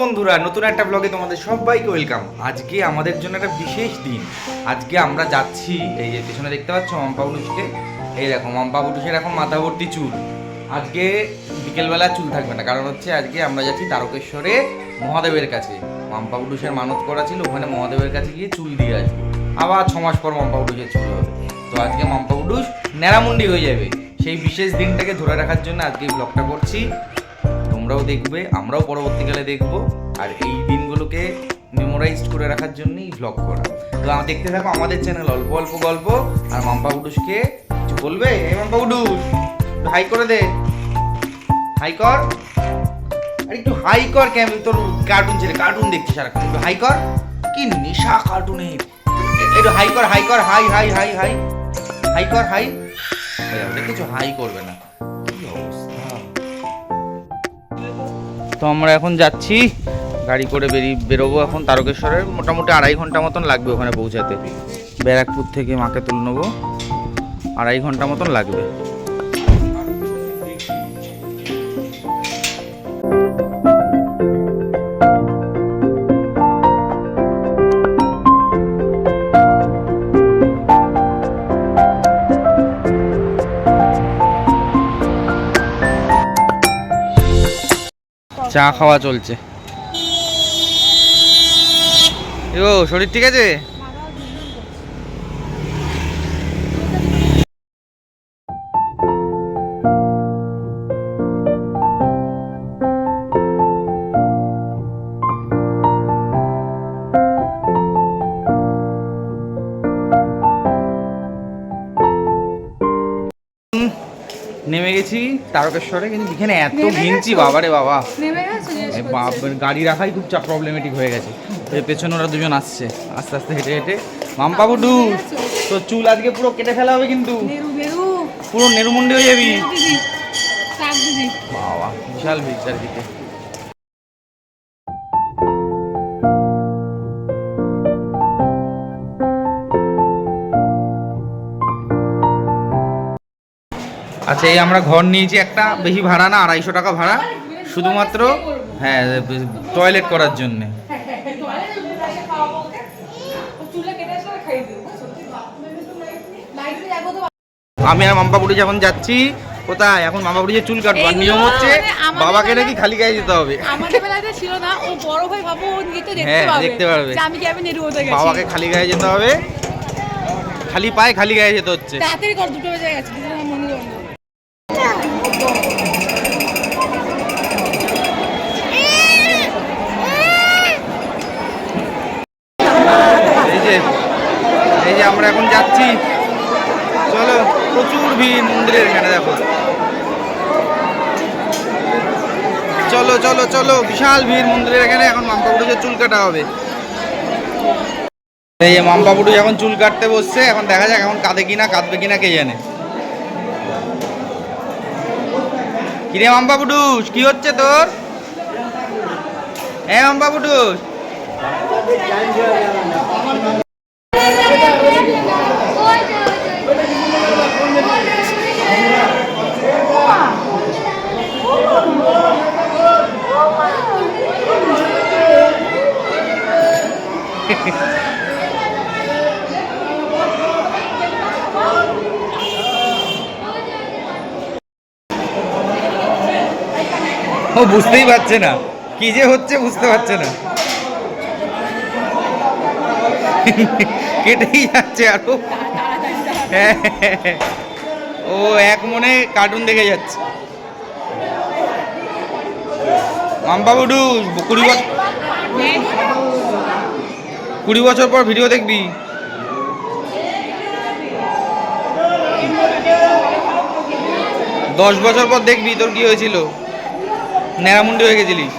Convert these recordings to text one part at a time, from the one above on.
বন্ধুরা, নতুন একটা ব্লগে তোমাদের সবাইকে ওয়েলকাম আজকে আমাদের জন্য একটা বিশেষ দিন। আজকে আমরা যাচ্ছি, এই যে পেছনে দেখতে পাচ্ছ মাম্পা বুটুসকে এই দেখো, মাম্পা বুটুসের এখন মাথা ভর্তি চুল। আজকে বিকেলবেলা চুল থাকবে না, কারণ হচ্ছে আজকে আমরা যাচ্ছি তারকেশ্বরে মহাদেবের কাছে। মাম্পা বুটুসের মানত করা ছিল, ওখানে মহাদেবের কাছে গিয়ে চুল দিয়ে আসব। আবার ছ মাস পর মাম্পা বুটুসের চুল হবে। তো আজকে মাম্পা বুটুস ন্যাড়ামুন্ডি হয়ে যাবে। সেই বিশেষ দিনটাকে ধরে রাখার জন্য আজকে ব্লগটা করছি। তোমরাও দেখবে, আমরাও পরবর্তীকালে দেখব। আর এই দিনগুলোকে মেমোরাইজড করে রাখার জন্যই ব্লগ করা। তো দেখতে থাকো আমাদের চ্যানেল অল্প অল্প গল্প, আর মাম্পা বুডুসকে কিছু বলবে? এই মাম্পা একটু হাই করে দে। হাই কর। আরে একটু হাই কর কেমন তোর কার্টুন ছেলে কার্টুন দেখছিস সারাক্ষণ। একটু হাই কর। কি নেশা কার্টুনের একটু হাই কর হাই কর high high high high high কর হাই কিছু হাই করবে না। তো আমরা এখন যাচ্ছি। গাড়ি করে বেরিয়ে বেরোবো এখন তারকেশ্বরের মোটামুটি আড়াই ঘণ্টা মতন লাগবে ওখানে পৌঁছাতে। ব্যারাকপুর থেকে মাকে তুলে নেব। আড়াই ঘণ্টা মতন লাগবে। চা খাওয়া চলছে। ও শরীর ঠিক আছে? নেমে গেছি তারকেশ্বরে কিন্তু এখানে এত ভিনছি বাবা রে বাবারে বাবা। গাড়ি রাখাই খুব চাপ প্রবলেমেটিক হয়ে গেছে। পেছনে ওরা দুজন আসছে আস্তে আস্তে হেঁটে হেঁটে। মাম্পা বুডু তো চুল আজকে পুরো কেটে ফেলা হবে কিন্তু। পুরো নেরুমুন্ডি হয়ে যাবি। বাবা বিশাল ভিড় চারদিকে আচ্ছা এই আমরা ঘর নিয়েছি একটা বেশি ভাড়া না আড়াইশো টাকা ভাড়া। শুধুমাত্র হ্যাঁ টয়লেট করার জন্যে। আমি আর মাম্পা বুড়ি যখন যাচ্ছি কোথায়? এখন মাম্পা বুড়ি যে চুল কাটবো আর নিয়ম হচ্ছে বাবাকে নাকি খালি গায়ে যেতে হবে। আমাদের বেলাতে ছিল না ও বড় ভাই ভাবো ও তো দেখতে হ্যাঁ, পাবে। দেখতে পারবে। আমি কি আমি নেরু হতে গেছি? বাবাকে খালি গায়ে যেতে হবে। খালি পায়ে খালি গায়ে যেতে হচ্ছে। তাড়াতাড়ি কর দুটো বেজে গেছে মনে এই যে আমরা এখন যাচ্ছি। চলো, প্রচুর ভিড় মন্দিরের এখানে, দেখো। চলো চলো চলো, বিশাল ভিড় মন্দিরের এখানে, এখন মাম্পা বুড়ুজের চুল কাটা হবে। এই যে মাম্পা বুড়ু এখন চুল কাটতে বসছে, এখন দেখা যাক এখন কাঁদে কিনা, কাঁদবে কিনা, কে জানে। কিরে মাম্পা বুডুস কি হচ্ছে তোর? হ্যাঁ মাম্পা ও বুঝতেই পারছে না। কি যে হচ্ছে বুঝতে পারছে না। কেটেই যাচ্ছে আরও। হ্যাঁ, ও এক মনে কার্টুন দেখে যাচ্ছে। মাম্পা বুডু কুড়ি বছর কুড়ি বছর পর ভিডিও দেখবি। দশ বছর পর দেখবি তোর কি হয়েছিল। ন্যাড়ামুন্ডি হয়ে গেছিলিস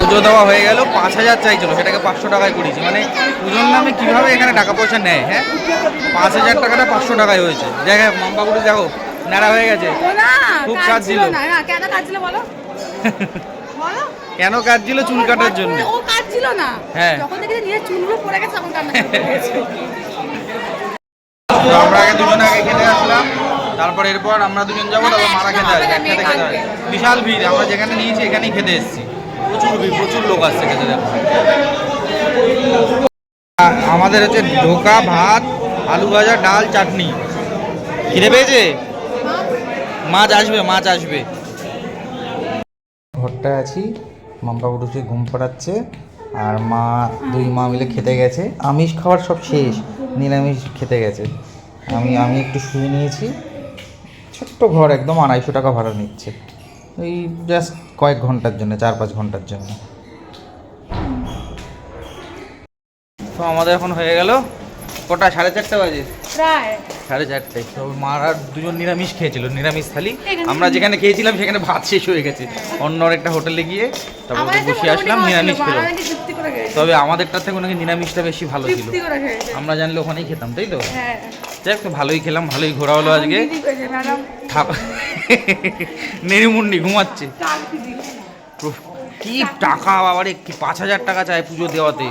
পুজো দেওয়া হয়ে গেল, পাঁচ হাজার চাইছিল, সেটাকে পাঁচশো টাকায় করেছি। মানে পুজোর নামে কীভাবে এখানে টাকা পয়সা নেয় হ্যাঁ? পাঁচ হাজার টাকাটা পাঁচশো টাকায় হয়েছে। দেখ মামবাবুটি দেখো নাড়া হয়ে গেছে। খুব কাজ ছিল। না। কেন কাজ ছিল বলো? বলো। কেন কাজ চুল কাটার জন্য? ও কাজ না। হ্যাঁ। যখন দেখি নিজের চুলগুলো পড়ে গেছে তখন কান্না হয়ে। তো আমরা আগে দুজনে আগে খেতে আসলাম। তারপর এরপর আমরা দুজন যাব তারপর মারা খেতে আসবে একসাথে খেতে হবে বিশাল ভিড় আমরা যেখানে নিয়েছি এখানেই খেতে এসেছি। প্রচুর ভিড় প্রচুর লোক আসছে খেতে আমাদের হচ্ছে ঢোকা ভাত আলু ভাজা ডাল চাটনি। খিদে পেয়েছে? মাছ আসবে মাছ আসবে। ঘরটায় আছি মাম্পা উঠুছে ঘুম পড়াচ্ছে আর মা দুই মা মিলে খেতে গেছে। আমিষ খাবার সব শেষ নিরামিষ খেতে গেছে। আমি আমি একটু শুয়ে নিয়েছি। ছোট্ট ঘর একদম আড়াইশো টাকা ভাড়া নিচ্ছে। এই জাস্ট কয়েক ঘণ্টার জন্য চার পাঁচ ঘণ্টার জন্য। তো আমাদের এখন হয়ে গেল কটা? সাড়ে চারটে বাজে। প্রায়। সাড়ে চারটায় তো মারা দুজন নিরামিষ খেয়েছিল নিরামিষ থালি। আমরা যেখানে খেয়েছিলাম সেখানে ভাত শেষ হয়ে গেছে। অন্য একটা হোটেলে গিয়ে তারপর বসে আসলাম নিরামিষ খেলাম। তবে আমাদেরটার থেকে নাকি নিরামিষটা বেশি ভালো ছিল। আমরা জানলে ওখানেই খেতাম তাই তো? হ্যাঁ। যাক তো ভালোই খেলাম ভালোই ঘোরা হলো আজকে। নেড়িমুন্ডি ঘুমাচ্ছে। কি টাকা বাবারে কি পাঁচ হাজার টাকা চায় পুজো দেওয়াতে।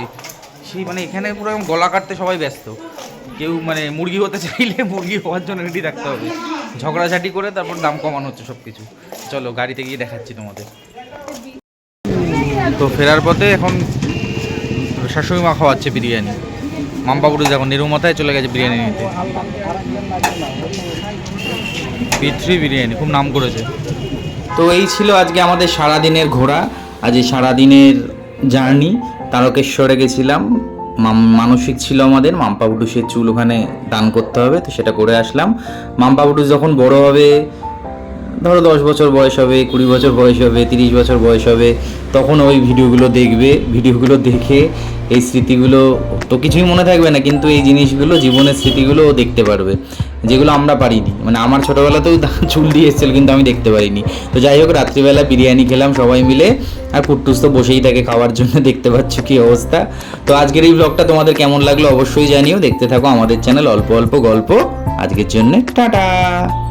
সেই মানে এখানে পুরো গলা কাটতে সবাই ব্যস্ত। কেউ মানে মুরগি হতে চাইলে মুরগি হওয়ার জন্য রেডি থাকতে হবে। ঝগড়াঝাটি করে তারপর দাম কমানো হচ্ছে সব কিছু চলো, গাড়িতে গিয়ে দেখাচ্ছি তোমাদের। তো ফেরার পথে এখন শাশুড়ি মা খাওয়াচ্ছে বিরিয়ানি। মাম্পাপুরি দেখো নিরুমাথায় চলে গেছে বিরিয়ানি নিতে। বি থ্রি বিরিয়ানি, খুব নাম করেছে। তো এই ছিল আজকে আমাদের সারাদিনের ঘোরা। আজ এই সারাদিনের জার্নি। তারকেশ্বরে গেছিলাম। মানসিক ছিল আমাদের মাম্পা সে চুল ওখানে দান করতে হবে, তো সেটা করে আসলাম। মাম্পা বুডুস যখন বড় হবে ধরো দশ বছর বয়স হবে, কুড়ি বছর বয়স হবে, তিরিশ বছর বয়স হবে, তখন ওই ভিডিওগুলো দেখবে, ভিডিওগুলো দেখে এই স্মৃতিগুলো, তো কিছুই মনে থাকবে না, কিন্তু এই জিনিসগুলো, জীবনের স্মৃতিগুলো দেখতে পারবে, যেগুলো আমরা পারিনি। মানে আমার ছোটোবেলাতেও চুল দিয়ে এসেছিল, কিন্তু আমি দেখতে পারিনি। তো যাই হোক, রাত্রিবেলা বিরিয়ানি খেলাম সবাই মিলে, আর পুট্টুস তো বসেই থাকে খাওয়ার জন্য, দেখতে পাচ্ছ কী অবস্থা। তো আজকের এই ব্লগটা তোমাদের কেমন লাগল অবশ্যই জানিও, দেখতে থাকো আমাদের চ্যানেল অল্প অল্প গল্প, আজকের জন্য, টাটা!